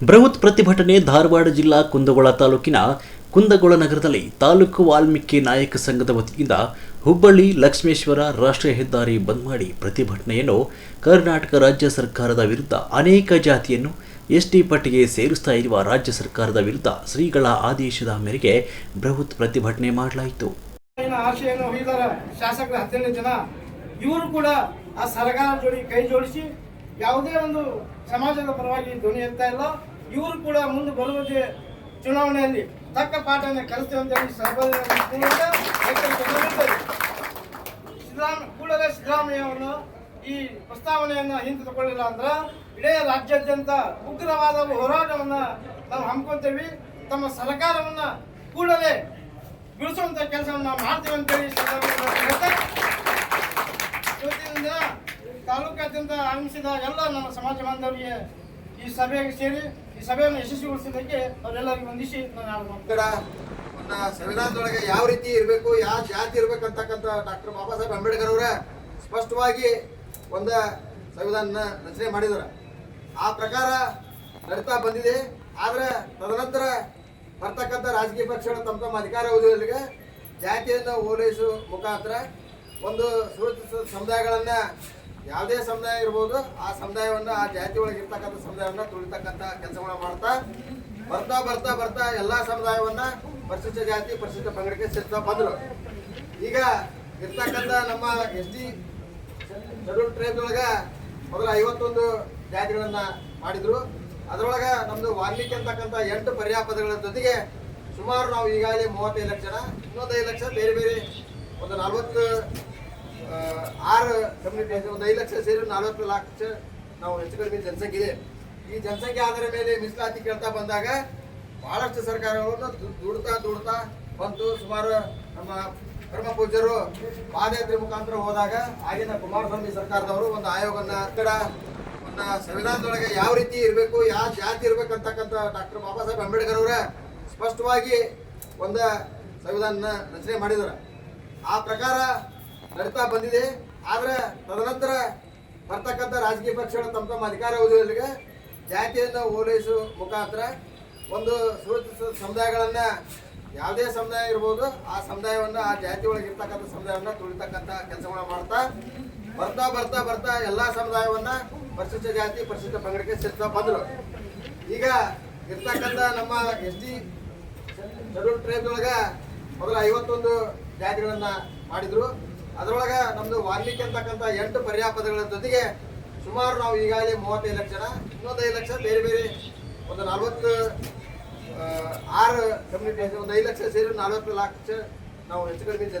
ಬೃಹತ್ ಪ್ರತಿಭಟನೆ ಧಾರವಾಡ ಜಿಲ್ಲಾ ಕುಂದಗೋಳ ತಾಲೂಕಿನ ಕುಂದಗೋಳ ನಗರದಲ್ಲಿ ತಾಲೂಕು ವಾಲ್ಮೀಕಿ ನಾಯಕ ಸಂಘದ ವತಿಯಿಂದ ಹುಬ್ಬಳ್ಳಿ ಲಕ್ಷ್ಮೇಶ್ವರ ರಾಷ್ಟ್ರೀಯ ಹೆದ್ದಾರಿ ಬಂದ್ ಮಾಡಿ ಪ್ರತಿಭಟನೆಯನ್ನು ಕರ್ನಾಟಕ ರಾಜ್ಯ ಸರ್ಕಾರದ ವಿರುದ್ಧ ಅನೇಕ ಜಾತಿಯನ್ನು ಎಸ್ಟಿ ಪಟ್ಟಿಗೆ ಸೇರಿಸ್ತಾ ಇರುವ ರಾಜ್ಯ ಸರ್ಕಾರದ ವಿರುದ್ಧ ಶ್ರೀಗಳ ಆದೇಶದ ಮೇರೆಗೆ ಬೃಹತ್ ಪ್ರತಿಭಟನೆ ಮಾಡಲಾಯಿತು. ಇವರು ಜೋಡಿ ಕೈ ಜೋಡಿಸಿ ಯಾವುದೇ ಒಂದು ಸಮಾಜದ ಪರವಾಗಿ ಧ್ವನಿ ಎತ್ತಾ ಇಲ್ಲ. ಇವರು ಕೂಡ ಮುಂದೆ ಬರುವ ಚುನಾವಣೆಯಲ್ಲಿ ತಕ್ಕ ಪಾಠವನ್ನು ಕಲಿಸ್ತೇವೆ ಅಂತ ಹೇಳಿ. ಸಿದ್ದರಾಮ ಕೂಡಲೇ ಸಿದ್ದರಾಮಯ್ಯ ಅವರನ್ನು ಈ ಪ್ರಸ್ತಾವನೆಯನ್ನು ಹಿಂತೆಗೆದುಕೊಳ್ಳಿಲ್ಲ ಅಂದ್ರೆ ಇಡೀ ರಾಜ್ಯಾದ್ಯಂತ ಉಗ್ರವಾದ ಹೋರಾಟವನ್ನ ನಾವು ಹಮ್ಮಿಕೊಂತೇವೆ ತಮ್ಮ ಸರ್ಕಾರವನ್ನ ಕೂಡಲೇ ಬಿಡಿಸುವಂತ ಕೆಲಸವನ್ನು ನಾವು ಮಾಡ್ತೇವೆ ಅಂತೇಳಿ ಇವತ್ತಿನ ದಿನ ತಾಲೂಕಾದ್ಯಂತ ಆಗಮಿಸಿದ ಎಲ್ಲ ನಮ್ಮ ಸಮಾಜ ಬಾಂಧವರಿಗೆ ಈ ಸಭೆಗೆ ಸೇರಿ ಈ ಸಭೆಯನ್ನು ನಾನು ಸಂವಿಧಾನದೊಳಗೆ ಯಾವ ರೀತಿ ಇರಬೇಕು, ಯಾವ ಜಾತಿ ಇರಬೇಕು ಅಂತಕ್ಕಂಥ ಡಾಕ್ಟರ್ ಬಾಬಾ ಸಾಹೇಬ್ ಅಂಬೇಡ್ಕರ್ ಅವರ ಸ್ಪಷ್ಟವಾಗಿ ಒಂದು ಸಂವಿಧಾನ ರಚನೆ ಮಾಡಿದ್ದಾರೆ. ಆ ಪ್ರಕಾರ ನಡೀತಾ ಬಂದಿದೆ, ಆದರೆ ತದನಂತರ ಬರ್ತಕ್ಕಂಥ ರಾಜಕೀಯ ಪಕ್ಷಗಳು ತಮ್ಮ ತಮ್ಮ ಅಧಿಕಾರ ಅವಧಿಯೊಳಗೆ ಜಾತಿಯನ್ನು ಓಲೈಸುವ ಮುಖಾಂತರ ಒಂದು ಸುರಕ್ಷಿತ ಸಮುದಾಯಗಳನ್ನು ಯಾವುದೇ ಸಮುದಾಯ ಇರ್ಬೋದು, ಆ ಸಮುದಾಯವನ್ನು, ಆ ಜಾತಿ ಒಳಗೆ ಇರ್ತಕ್ಕಂಥ ಸಮುದಾಯವನ್ನು ತುಳಿತಕ್ಕಂಥ ಕೆಲಸಗಳನ್ನ ಮಾಡ್ತಾ, ಬರ್ತಾ ಬರ್ತಾ ಬರ್ತಾ ಎಲ್ಲ ಸಮುದಾಯವನ್ನು ಪರಿಶಿಷ್ಟ ಜಾತಿ ಪರಿಶಿಷ್ಟ ಪಂಗಡಕ್ಕೆ ಸೇರ್ತಾ ಬಂದರು. ಈಗ ಇರ್ತಕ್ಕಂಥ ನಮ್ಮ ಎಸ್ ಟಿ ಶೆಡ್ಯೂಲ್ ಟ್ರೈಬ್ ಒಳಗ ಮೊದಲ ಐವತ್ತೊಂದು ಜಾತಿಗಳನ್ನು ಮಾಡಿದರು. ಅದರೊಳಗೆ ನಮ್ಮದು ವಾಲ್ಮೀಕಿ ಅಂತಕ್ಕಂಥ ಎಂಟು ಪರ್ಯಾಯ ಪದಗಳ ಜೊತೆಗೆ ಸುಮಾರು ನಾವು ಈಗಾಗಲೇ ಮೂವತ್ತೈದು ಲಕ್ಷ ಜನ ಐದು ಲಕ್ಷ, ಬೇರೆ ಬೇರೆ ಒಂದು ನಲವತ್ತು ಆರು ಕಮ್ಯುನಿಟಿ ಒಂದು ಐದು ಲಕ್ಷ ಸೇರಿ ನಲವತ್ತು ಲಕ್ಷ ನಾವು ಹೆಚ್ಚು ಕಡಿಮೆ ಜನಸಂಖ್ಯೆ ಇದೆ. ಈ ಜನಸಂಖ್ಯೆ ಆಧಾರ ಮೇಲೆ ಮೀಸಲಾತಿ ಕೇಳ್ತಾ ಬಂದಾಗ ಬಹಳಷ್ಟು ಸರ್ಕಾರಗಳನ್ನು ದುಡ್ತಾ ದುಡ್ತಾ ಬಂತು. ಸುಮಾರು ನಮ್ಮ ಪರಮ ಪೂಜ್ಯರು ಪಾದಯಾತ್ರೆ ಮುಖಾಂತರ ಹೋದಾಗ ಆಗಿನ ಕುಮಾರಸ್ವಾಮಿ ಸರ್ಕಾರದವರು ಒಂದು ಆಯೋಗನ ಕಡ, ಒಂದು ಸಂವಿಧಾನದೊಳಗೆ ಯಾವ ರೀತಿ ಇರಬೇಕು, ಯಾವ ಜಾತಿ ಇರಬೇಕು ಅಂತಕ್ಕಂಥ ಡಾಕ್ಟರ್ ಬಾಬಾ ಸಾಹೇಬ್ ಅಂಬೇಡ್ಕರ್ ಅವರ ಸ್ಪಷ್ಟವಾಗಿ ಒಂದು ಸಂವಿಧಾನ ರಚನೆ ಮಾಡಿದ್ದಾರೆ. ಆ ಪ್ರಕಾರ ನಡೀತಾ ಬಂದಿದೆ. ಆದರೆ ತದನಂತರ ಬರ್ತಕ್ಕಂಥ ರಾಜಕೀಯ ಪಕ್ಷಗಳು ತಮ್ಮ ತಮ್ಮ ಅಧಿಕಾರ ಅವಧಿಯೊಳಗೆ ಜಾತಿಯನ್ನು ಓಲೈಸುವ ಮುಖಾಂತರ ಒಂದು ಸುರಕ್ಷಿತ ಸಮುದಾಯಗಳನ್ನು ಯಾವುದೇ ಸಮುದಾಯ ಇರ್ಬೋದು, ಆ ಸಮುದಾಯವನ್ನು, ಆ ಜಾತಿ ಒಳಗೆ ಇರ್ತಕ್ಕಂಥ ಸಮುದಾಯವನ್ನು ತುಳಿತಕ್ಕಂಥ ಕೆಲಸಗಳನ್ನ ಮಾಡ್ತಾ, ಬರ್ತಾ ಬರ್ತಾ ಬರ್ತಾ ಎಲ್ಲ ಸಮುದಾಯವನ್ನ ಪರಿಶಿಷ್ಟ ಜಾತಿ, ಪರಿಶಿಷ್ಟ ಪಂಗಡಕ್ಕೆ ಸೇರ್ತಾ ಬಂದರು. ಈಗ ಇರ್ತಕ್ಕಂಥ ನಮ್ಮ ಎಸ್ ಟಿ ಶೆಡ್ಯೂಲ್ ಟ್ರೈಬ್ ಒಳಗ ಮೊದಲ ಐವತ್ತೊಂದು ಜಾತಿಗಳನ್ನು ಮಾಡಿದ್ರು. ಅದರೊಳಗ ನಮ್ದು ವಾಲ್ಮೀಕಿ ಅಂತಕ್ಕಂಥ ಎಂಟು ಪರ್ಯಾಯ ಪದಗಳ ಜೊತೆಗೆ ಸುಮಾರು ನಾವು ಈಗಾಗಲೇ ಮೂವತ್ತೈದು ಲಕ್ಷ ಜನ ಇನ್ನೊಂದೈದು ಲಕ್ಷ, ಬೇರೆ ಬೇರೆ ಒಂದು ನಲವತ್ತು ಆರು ಕಮ್ಯುನಿಟಿ ಒಂದು ಐದು ಲಕ್ಷ ಸೇರಿ ನಲವತ್ತು ಲಕ್ಷ ನಾವು ಹೆಚ್ಚು ಕಡಿಮೆ